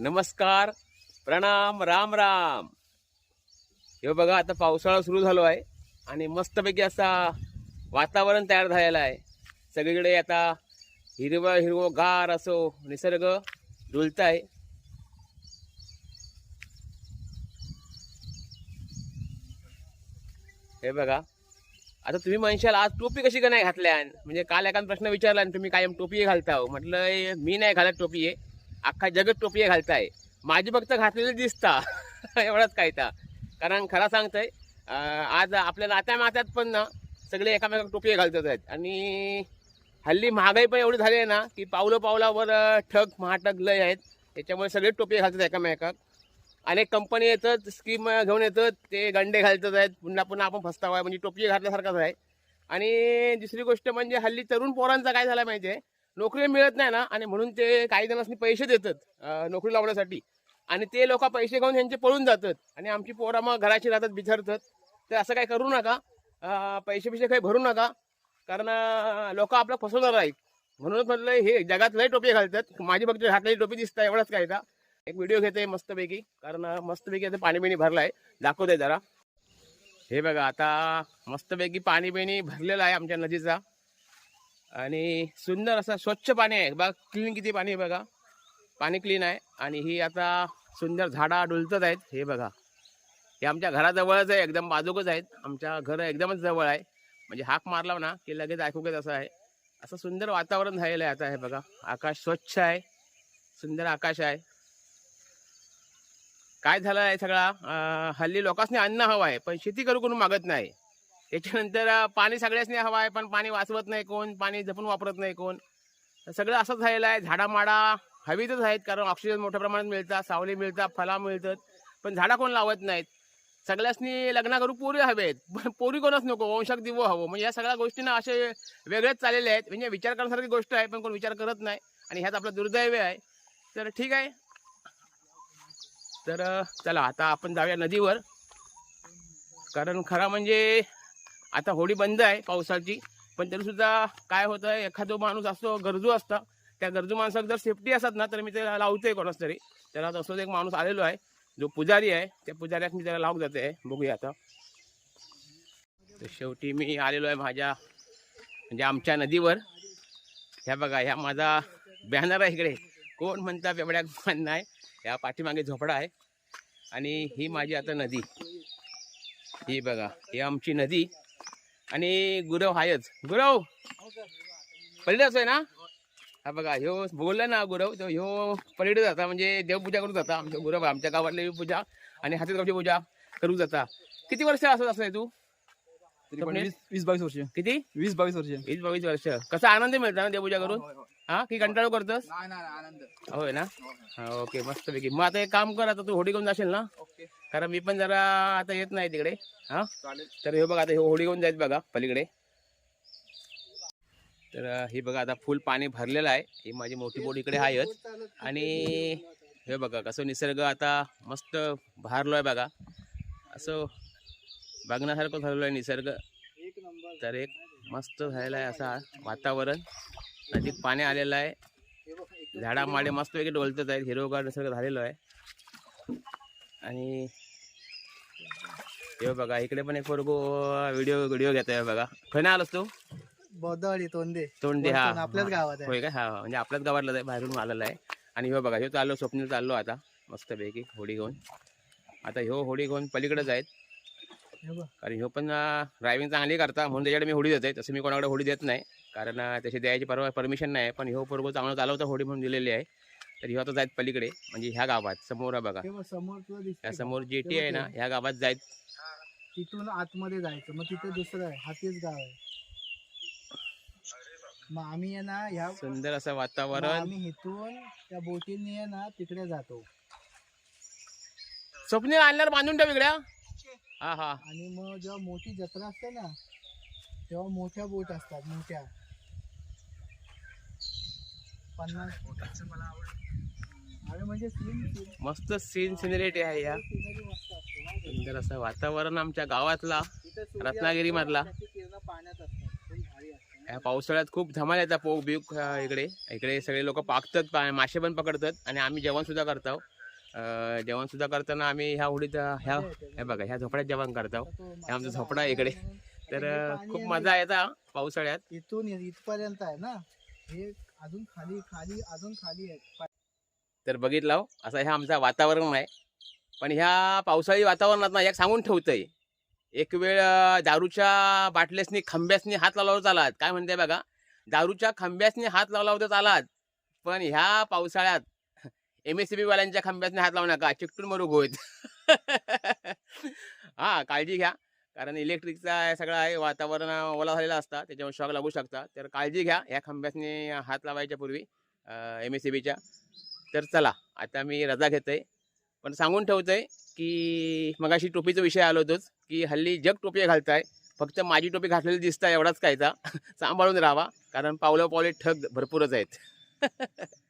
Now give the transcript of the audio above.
नमस्कार. प्रणाम राम राम. हे बघा आता पावसाळा सुरू झालो आहे आणि मस्तपैकी असा वातावरण तयार झालेलं आहे. सगळीकडे आता हिरवं हिरवं गार असो निसर्ग डुलत आहे. हे बघा. आता तुम्ही म्हणशाल आज टोपी कशी का नाही घातल्या? म्हणजे काल एका प्रश्न विचारला आणि तुम्ही कायम टोपी घालता हो. म्हटलं मी नाही घालत टोपी आहे अख्खा जगत टोपी घालताय. माझी फक्त घातलेली दिसता. एवढंच काय ता कारण खरा सांगतंय आज आपल्या नात्या मात्यात पण ना सगळे एकामेका टोपी घालतात आहेत. आणि हल्ली महागाई पण एवढी झाली आहे ना की पावलं पावलावर ठग महाटग लय आहेत. त्याच्यामुळे सगळे टोपी घालतात एकामेकाक अनेक कंपनी येतात स्कीम घेऊन येतात ते गंडे घालतात आहेत. पुन्हा पुन्हा आपण फसतावा म्हणजे टोपी घातल्यासारखाच आहे. आणि दुसरी गोष्ट म्हणजे हल्ली तरुण पोरांचा काय झाला माहिती आहे नोकरी मिळत नाही ना आणि म्हणून ते काही जणांनी पैसे देतात नोकरी लावण्यासाठी. आणि ते लोक पैसे घेऊन त्यांचे पळून जातात आणि आमची पोरं मग घराची राहतात बिचारतात तर असं काही करू नका पैसे पैसे काही भरू नका कारण लोक आपलं फसवणार आहेत म्हणूनच म्हटलं हे जगात लय टोपी घालतात. माझी फक्त घातलेली टोपी दिसतं एवढंच काय का? एक व्हिडिओ घेते मस्तपैकी कारण मस्तपैकी आता पाणी बिणी भरलाय. दाखवते जरा. हे बघा आता मस्तपैकी पाणी बिणी भरलेलं आहे आमच्या नदीचा. आणि सुंदर असं स्वच्छ पाणी आहे. बघा क्लीन किती पाणी आहे बघा. पाणी क्लीन आहे. आणि ही आता सुंदर झाडा डुलतच आहेत. हे बघा. हे आमच्या घराजवळच आहे. एकदम बाजूकच आहेत. आमच्या घर एकदमच जवळ आहे. म्हणजे हाक मारला ना की लगेच ऐकूकच असं आहे. असं सुंदर वातावरण झालेलं आहे आता हे बघा. आकाश स्वच्छ आहे. सुंदर आकाश आहे. काय झालं आहे सगळा? हल्ली लोकांनी अन्न हवं आहे पण शेती करू करून मागत नाही. त्याच्यानंतर पाणी सगळ्यासनी हवं आहे पण पाणी वाचवत नाही कोण पाणी जपून वापरत नाही कोण. सगळं असंच झालेलं आहे झाडामाडा हवीतच आहेत कारण ऑक्सिजन मोठ्या प्रमाणात मिळतात सावली मिळतात फळा मिळतात पण झाडा कोण लावत नाहीत. सगळ्यासनी लग्न करू पोरी हवेत पण पोरी कोणच नको वंशक दिवो हवं. म्हणजे या सगळ्या गोष्टींना असे वेगळेच चाललेले आहेत. म्हणजे विचार करण्यासारखी गोष्ट आहे पण कोण विचार करत नाही. आणि ह्यात आपलं दुर्दैव आहे. तर ठीक आहे. तर चला आता आपण जाऊया नदीवर. कारण खरा म्हणजे आता होडी बंद आहे पावसाची पण तरी सुद्धा काय होतं आहे एखादो माणूस असतो गरजू असता. त्या गरजू माणसाला जर सेफ्टी असतात ना तर मी त्याला लावतोय कोणाच तरी. त्याला तसंच एक माणूस आलेलो आहे जो पुजारी आहे त्या पुजाऱ्यात मी त्याला लावून जाते. बघूया आता. तर शेवटी मी आलेलो आहे माझ्या म्हणजे आमच्या नदीवर. ह्या बघा ह्या माझा बॅनर आहे इकडे. कोण म्हणता बेबड्याक मान नाही ह्या पाठीमागे झोपडा आहे. आणि ही माझी आता नदी. ही बघा ही आमची नदी. आणि गुरव हायच. गुरव! पलीकडेच आहे ना? हा बघा ह्यो बोलला ना गुरव तो ह्यो पलीकडे जाता म्हणजे देवपूजा करू जाता. आमच्या गुरव आमच्या गावातली पूजा आणि हातीत गावची पूजा करू जाता. किती वर्ष असत असं तू? तरी पण स्वप्नील? वीस वीस बावीस वर्ष किती? वीस बावीस वर्ष वीस बावीस वर्ष. कसा आनंद मिळता ना देवपूजा करून? हा? की कंटाळू करतोस? नाही नाही आनंद. होय ना? हा ओके मस्त पैकी मग आता एक काम कर आता तू होडी घेऊन जाशील ना? ओके. कारण मी पण जरा आता येत नाही तिकडे. हा? चालेल. तर हे बघा आता हे होडी घेऊन जायचं बघा पलीकडे. तर अं, हे बघा आता फुल पाणी भरलेलं आहे. ही माझी मोठी बोट इकडे आहेच. आणि हे बघा कसं निसर्ग आता मस्त भारलो आहे बघा. असं बघण्यासारखं झालेलं आहे निसर्ग. तर एक मस्त झालेलं आहे असा वातावरण. नदीत पाणी आलेलं आहे. झाडामाडे मस्त वगैरे डोलतच आहेत. हिरोगार निसर्ग झालेलं आहे. आणि हे बघा इकडे पण एक पोरगो व्हिडिओ व्हिडिओ घेत आहे बघा. ना आलोस तू? बौद्धवाडी तोंडे. तोंडी हा. आपल्याच गावात होय का? हा हा. म्हणजे आपल्याच गावातलं आहे बाहेरून आलेला आहे. आणि हो बघा ह्यो चाललो स्वप्नील चाललो आता. मस्तपैकी होडी घेऊन. आता ह्यो होडी घेऊन पलीकडेच आहेत. हे. कारण ह्यो पण ड्रायव्हिंग चांगली करता म्हणून त्याच्याकडे मी होडी देते तसं मी कोणाकडे होडी देत नाही. कारण त्याची द्यायची परवा परमिशन नाही. पण ह्यो पोरगो चांगलं चालवता होडी म्हणून दिलेली आहे. तर ह्यो आता जायत पलीकडे. म्हणजे ह्या गावात समोर आहे बघा. समोर? समोर जेटी आहे ना ह्या गावात जायत तिथून आतमध्ये जायचं. मग तिथे दुसरं आहे. हातीच गाव आहे. मग आम्ही आहे ना ह्या सुंदर असं वातावरण. आम्ही इथून त्या बोटीने ना तिकडे जातो. स्वप्नील आणल्यावर बांधून ठेव इकड्या हा हा. आणि मग जेव्हा मोठी जत्रा असते ना तेव्हा मोठ्या बोट असतात मोठ्या. पन्नास अरे म्हणजे सीन मस्त सीन सिनरिटी आहे या. सिनरी मस्त असते माहिती आहे? सुंदर असं वातावरण आमच्या गावातला तिथे सूर्य रत्नागिरी मधला त्याची किरणं पाण्यात असतात. खूप भारी असते या पावसाळ्यात खूप धमाल येतात पोक बिऊक अं, इकडे. इकडे सगळे लोक पाकतात पा- मासे पण पकडतात आणि आम्ही जेवण सुद्धा करतो. अं, जेवण सुद्धा करताना आम्ही ह्या होडीत अं, ह्या हे बघा ह्या झोपड्यात जेवण करतो हे आमचा झोपडा आहे इकडे. तर अं, खूप मजा येतात पावसाळ्यात. इथून इथपर्यंत आहे ना? हे अजून खाली खाली अजून खाली आहे. तर बघितलं हो, असं ह्या आमचं वातावरण आहे. पण ह्या पावसाळी वातावरणात ना एक सांगून ठेवतंय. एक वेळ अं, दारूच्या बाटल्यासनी खांब्यासनी हात लावला चालात. काय म्हणते बघा दारूच्या खांब्यासनी हात लावला होता चालात. पण ह्या पावसाळ्यात एम सी बी वाल्यांच्या खांब्यासने हात लावू नका. चिकटून मरू होत हा काळजी घ्या. कारण इलेक्ट्रिकचा सगळा आहे वातावरण ओला झालेला असतं त्याच्यामुळे शॉक लागू शकता तर काळजी घ्या ह्या खांब्यासने हात लावायच्या पूर्वी एम एस सी बीच्या तर चला आता मी रजा घेतोय. पण सांगून ठेवतो आहे की मगाशी टोपीचा विषय आलो होतोच की हल्ली जग टोपी घालताय फक्त माझी टोपी घातलेली दिसता एवढाच कायचा सांभाळून राहावा कारण पावलं पावले ठग भरपूरच आहेत.